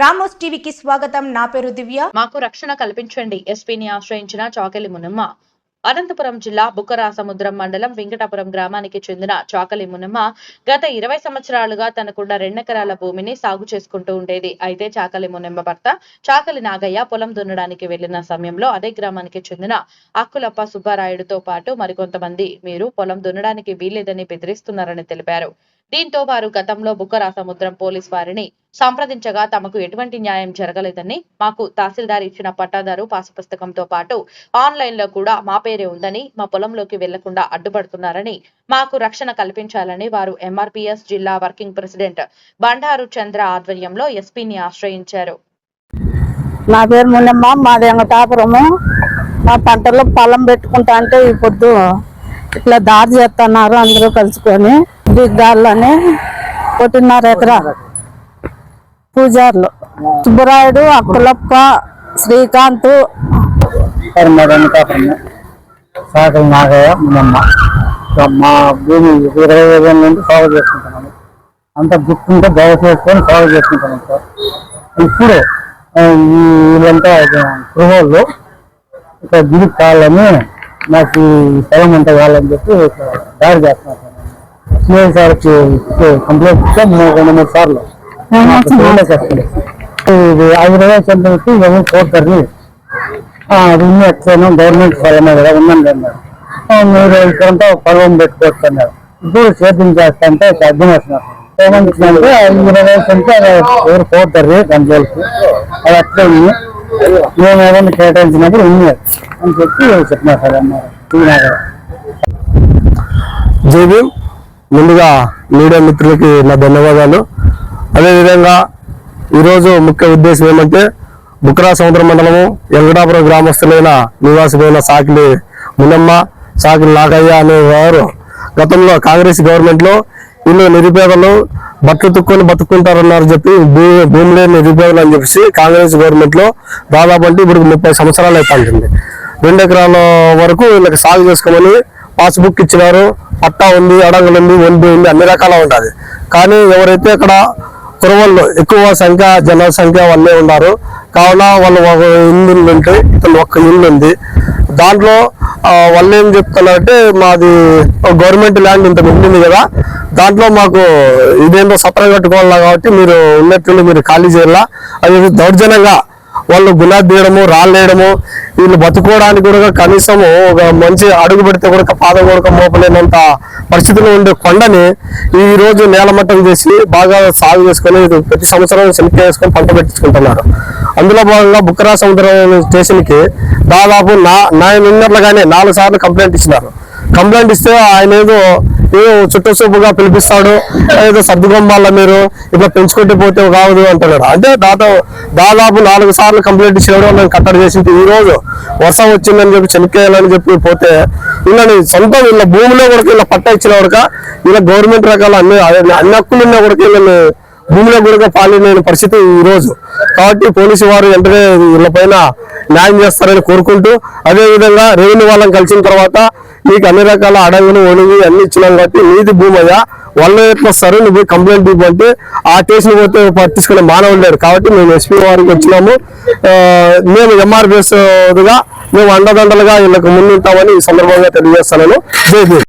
Ramos టీవీకి స్వాగతం. నా పేరు దివ్య. మాకు రక్షణ కల్పించండి. ఎస్పీని ఆశ్రయించిన చాకలి మునమ్మ అనంతపురం జిల్లా బుక్కరా సముద్రం మండలం వెంకటాపురం గ్రామానికి చెందిన చాకలి మునమ్మ గత ఇరవై సంవత్సరాలుగా తనకున్న రెండెకరాల భూమిని సాగు చేసుకుంటూ ఉండేది. అయితే చాకలి మునమ్మ భర్త చాకలి నాగయ్య పొలం దున్నడానికి వెళ్ళిన సమయంలో అదే గ్రామానికి చెందిన అక్కులప్ప సుబ్బారాయుడుతో పాటు మరికొంతమంది మీరు పొలం దున్నడానికి వీల్లేదని బెదిరిస్తున్నారని తెలిపారు. దీంతో వారు గతంలో బుక్కరా సముద్రం పోలీస్ వారిని సంప్రదించగా తమకు ఎటువంటి న్యాయం జరగలేదని మాకు తహసీల్దార్ ఇచ్చిన పట్టాదారు పాసు పుస్తకంతో పాటు ఆన్లైన్లో కూడా మా పేరే ఉందని మా పొలంలోకి వెళ్ళకుండా అడ్డుపడుతున్నారని మాకు రక్షణ కల్పించాలని వారు ఎంఆర్పీఎస్ జిల్లా వర్కింగ్ ప్రెసిడెంట్ బండారు చంద్ర ఆధ్వర్యంలో ఎస్పీని ఆశ్రయించారు. నా పేరు మున్నమ్మ మాది వెంకటాపురము మా పంటలో పొలం పెట్టుకుంటా అంటే ఈ పొద్దు ఇట్లా దారి చేస్తున్నారు అందరూ కలుసుకొని దిగ్గాలని ఒకటిన్నర ఎకరా. పూజారులు. సుబ్బరాయుడు అక్కులప్ప శ్రీకాంత్. కర్మడని నాగయ్య మునమ్మ. మా భూమి ఇరవై ఐదు నుండి సాగు చేసుకుంటున్నాము. అంత గుర్తుంటే దయ చేసుకొని సాగు చేసుకుంటున్నాం సార్. ఇప్పుడు వీళ్ళంతా గృహాల్లో ఇక్కడ గుడి కావాలని నాకు స్థలం ఉంటే కావాలని చెప్పి దారి చేస్తున్నాను సార్. సిఐ సార్కి కంప్లైంట్ ఇస్తే. మూడు రెండు మూడు సార్లు ఐదు రోజులు చెందినట్టు ఇవన్నీ కోరుతారు ఆ, అది ఉంది ఎట్లనో గవర్నమెంట్ స్థలమే కదా ఉందండి మీరు ఇక్కడంతా పొలం పెట్టుకోవచ్చు అన్నారు. ఇప్పుడు సేద్యం చేస్తా అంటే అర్థం వేస్తున్నారు ఏమంటున్నారంటే ఇరవై అంటే అది ఎవరు పోతారు జోలికి. అది అట్లే ఉంది. మేము ఏదైనా కేటాయించినప్పుడు ఉంది అని చెప్పి చెప్పినారు సార్ అన్నారు. జై భీమ్. ముందుగా మీడియా మిత్రులకి నా ధన్యవాదాలు. అదేవిధంగా ఈరోజు ముఖ్య ఉద్దేశం ఏమంటే బుక్రా సముద్ర మండలము వెంకటాపురం గ్రామస్తులైన నివాసులైన సాకిలి మునమ్మ సాకిలి నాగయ్య అనేవారు గతంలో కాంగ్రెస్ గవర్నమెంట్లో వీళ్ళు నిరుపేదలు బట్టలు తుక్కొని బతుకుంటారన్నారు చెప్పి భూమి భూమి లేని నిరుపేదలు అని చెప్పేసి కాంగ్రెస్ గవర్నమెంట్లో దాదాపు అంటే ఇప్పుడు ముప్పై సంవత్సరాలు అవుతుంది రెండు ఎకరాల వరకు వీళ్ళకి సాగు చేసుకోమని పాస్బుక్ ఇచ్చినారు. పట్టా ఉంది అడంగులు ఉంది ఒండి ఉంది అన్ని రకాల ఉంటుంది. కానీ ఎవరైతే అక్కడ కురవల్లో ఎక్కువ సంఖ్య జన సంఖ్య వాళ్ళే ఉన్నారు. కావున వాళ్ళు ఒక ఇల్లు ఉంటే ఇతను ఒక్క ఇల్లు ఉంది. దాంట్లో వాళ్ళు ఏం చెప్తున్నారంటే మాది గవర్నమెంట్ ల్యాండ్ ఇంత ఉంటుంది కదా. దాంట్లో మాకు ఇదేందో సత్రం కట్టుకోవాలా కాబట్టి మీరు ఉన్నట్టుండి మీరు ఖాళీ చేయాలా? అది దౌర్జన్యంగా వాళ్ళు గులాబ్ తీయడము రాళ్ళేయడము వీళ్ళు బతుకోవడానికి కూడా కనీసం ఒక మంచి అడుగు పెడితే కూడా పాదం కూడా మోపలేనంత పరిస్థితిలో ఉండే కొండని ఈ రోజు నేలమట్టం చేసి బాగా సాగు చేసుకొని ఇది ప్రతి సంవత్సరం శనక్కాయ వేసుకొని పంట పెట్టించుకుంటున్నారు. అందులో భాగంగా బుక్కరా సముద్రం స్టేషన్కి దాదాపు నా నైన్ మిన్నర్లుగానే నాలుగు సార్లు కంప్లైంట్ ఇచ్చినారు. కంప్లైంట్ ఇస్తే ఆయన ఏదో ఏదో చుట్టూ చూపుగా పిలిపిస్తాడు ఏదో సర్దుకొమ్మాల మీరు ఇట్లా పెంచుకుంటే పోతే కావదు అంటున్నాడు. అంటే దాదాపు దాదాపు నాలుగు సార్లు కంప్లీట్ చేయడం నేను కట్టడి చేసింది ఈ రోజు వర్షం వచ్చిందని చెప్పి చెనిక్కేయాలని చెప్పి పోతే ఇలా సొంతం వీళ్ళ భూమిలో కూడా ఇలా పట్ట ఇచ్చిన కూడా ఇలా గవర్నమెంట్ రకాల అన్ని అన్ని హక్కులు ఉన్నా కూడా వీళ్ళని భూమిలో కూడా పాలిన పరిస్థితి ఈ రోజు. కాబట్టి పోలీసు వారు వెంటనే వీళ్ళపైన న్యాయం చేస్తారని కోరుకుంటూ అదేవిధంగా రెవెన్యూ వాళ్ళని కలిసిన తర్వాత నీకు అన్ని రకాల అడంగులు ఒడుగు అన్ని ఇచ్చినాం కాబట్టి నీది భూమయ్య అయ్యా వాళ్ళు ఎట్లా నువ్వు కంప్లైంట్ ఇవ్వంటే ఆ కేసును పోతే పట్టించుకునే మానవులు లేరు. కాబట్టి మేము ఎస్పీ వారికి వచ్చినాము. మేము ఎంఆర్బిఎస్గా మేము అండదండలుగా వీళ్ళకు ముందుంటామని ఈ సందర్భంగా తెలియజేస్తాను. జై